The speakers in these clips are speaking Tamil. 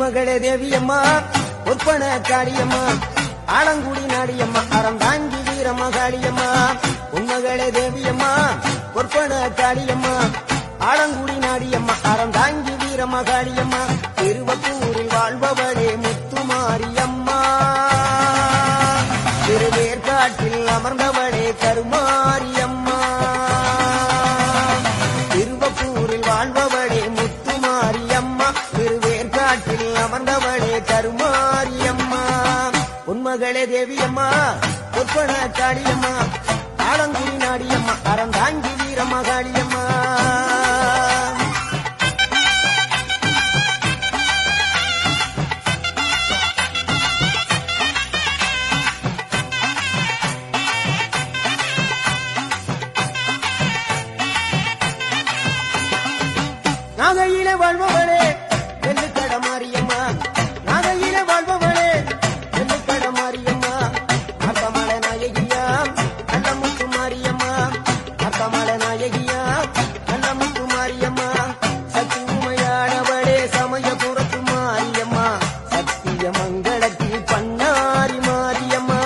மகளே தேவியம்மா ஒப்பன காளியம்மா ஆலங்குடி நாடியம்மா அறம் தாங்கி வீரம்மா காளியம்மா பொன்மகளே தேவியம்மா ஒப்பன காளியம்மா ஆலங்குடி நாடியம்மா அறம் தாங்கி ஒப்பன காளியம்மா ஆலங்குடி நாடியம்மா. அறந்தாங்கி வீரம்மா காளியம்மா நாயகியா அன்னமுத்து மாரியம்மா. சக்தி உமையானவளே சமய சமயபுரத்து மாரியம்மா. சத்திய மங்களத்தில் பன்னாரி மாரியம்மா.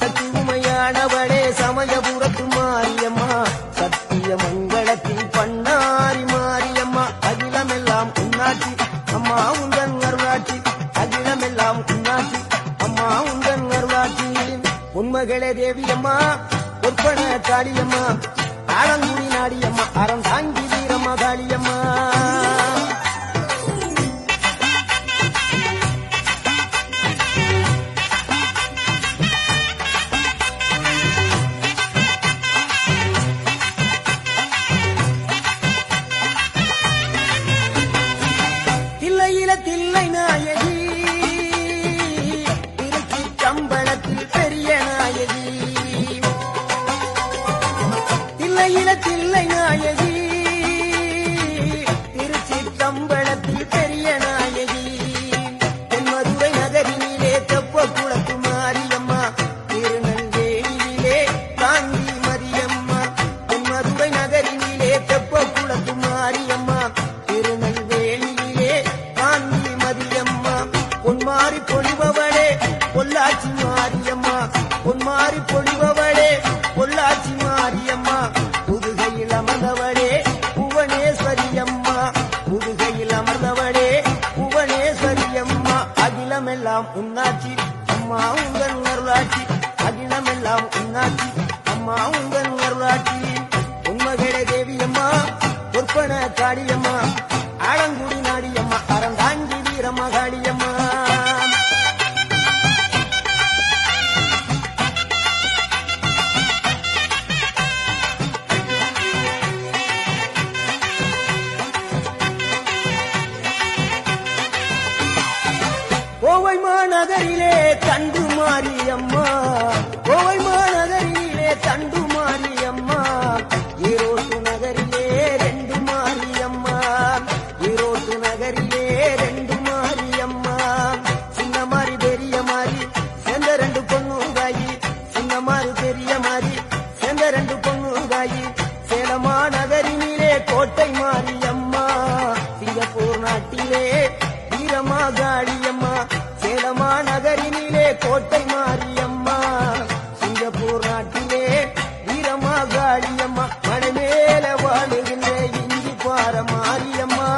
சக்தி உமையானவளே சமய சமயபுரத்து மாரியம்மா. சத்திய மங்களத்தில் பன்னாரி மாரியம்மா. அகிலமெல்லாம் உன்னாட்சி அம்மா உந்தன் அருளாட்சி. அகிலமெல்லாம் உன்னாட்சி அம்மா உந்தன் அருளாட்சி. உண்மகளே தேவியம்மா ஒப்பன காளியம்மா. ஆலங்குடி நாடியம்மா அறம் தாங்கி வீரம்மா காளியம்மா. பொன்மாரி பொழிபவளே பொள்ளாச்சி மாரியம்மா. பொன்மாரி பொழிபவளே பொள்ளாச்சி மாரியம்மா. புதுகையில் அமர்ந்தவளே புவனேஸ்வரியம்மா. புதுகையில் அமர்ந்தவளே புவனேஸ்வரியம்மா. அகிலமெல்லாம் உன்னாச்சி அம்மா உங்கள் அருளாட்சி. அகிலமெல்லாம் உன்னாச்சி அம்மா உங்கள் அருளாட்சி. உண்மகளே தேவியம்மா பொற்பன காடியம்மா ஆலங்குடி நாடியம்மா அறந்தாங்கி வீரமகாடி கோவை மாநகரிலே தண்டு மாரியம்மா. கோவை மாநகரிலே தண்டு மாரியம்மா. ஈரோட்டு நகரிலே ரெண்டு மாரியம்மா. ஈரோட்டு நகரிலே ரெண்டு மாரியம்மா. சின்ன மாறி பெரிய மாறி சேர்ந்த ரெண்டு பொண்ணுங்காயி சின்ன மாறி பெரிய மாறி சேர்ந்த ரெண்டு பொண்ணுங்காயி சேலமா நகரினிலே கோட்டை மாரியம்மா. சிங்கப்பூர் நாட்டிலே வீரமா காளியம்மா கோட்டை மாரியம்மா. சிங்கப்பூர் நாட்டிலே வீரமா காளியம்மா மழைமேல வாழுகின்ற இஞ்சி பார மாரியம்மா.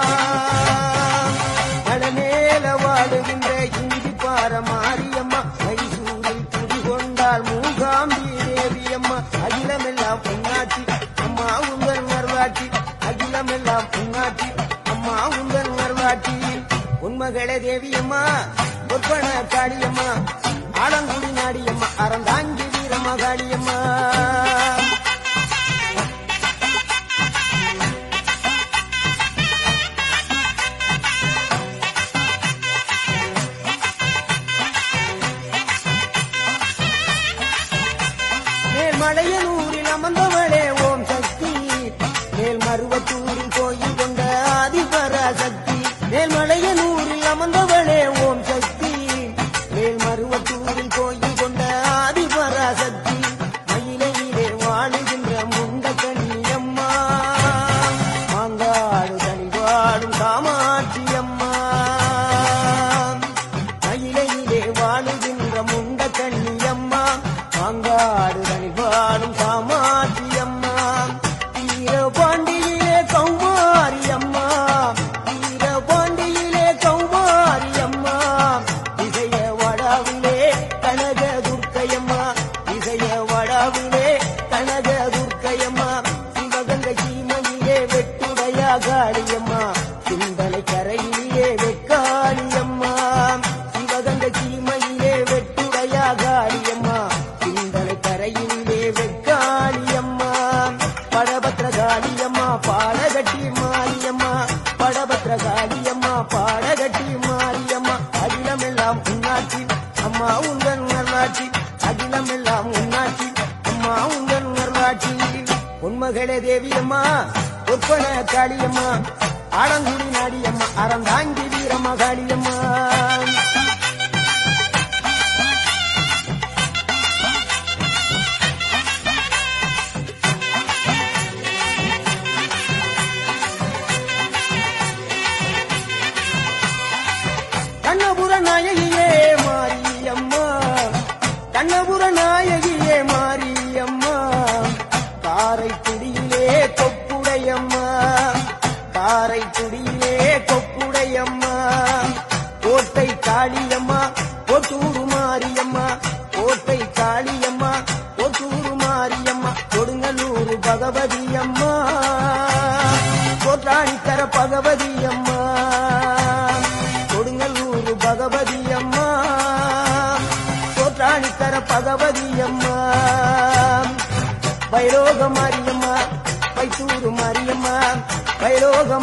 மழைமேல வாழுகின்ற இஞ்சி பார மாரியம்மா. மைசூரில் குடிகொண்டால் மூகாம்பி தேவியம்மா. அகிலமெல்லாம் பொன்னாட்சி அம்மா உங்கள் மறுவாட்சி அகிலமெல்லாம் பொன்னாட்சி அம்மா உங்கள் மறுவாட்சி உண்மகளே தேவியம்மா ஒப்பன காளியம்மா. ஆலங்குடி நாடியம்மா அறந்தாங்கி வீரம்மா அம்மா உங்கள் நல்லாட்சி அகிலம் எல்லாம் உன்னாட்சி. அம்மா உங்கள் நல்லாட்சி உண்மகளே தேவி அம்மா ஒப்பன காளியம்மா ஆடங்குடி நாடியம்மா அறந்தாங்கி வீரம்மா காளியம்மா கண்ணபுர கண்ணபுர நாயகியே மாரியம்மா. காரைக்குடியிலே கொப்புடையம்மா. காரைக்குடியிலே கொப்புடையம்மா. கோட்டை காளியம்மா கொத்தூரு மாரியம்மா. கோட்டை காளியம்மா கொத்தூரு மாரியம்மா. கொடுங்கலூர் பகவதியம்மா. கோட்டாணி தர பகவதி வைரோக மாரியம்மா வைத்தூரு மாரியம்மா வைரோகம்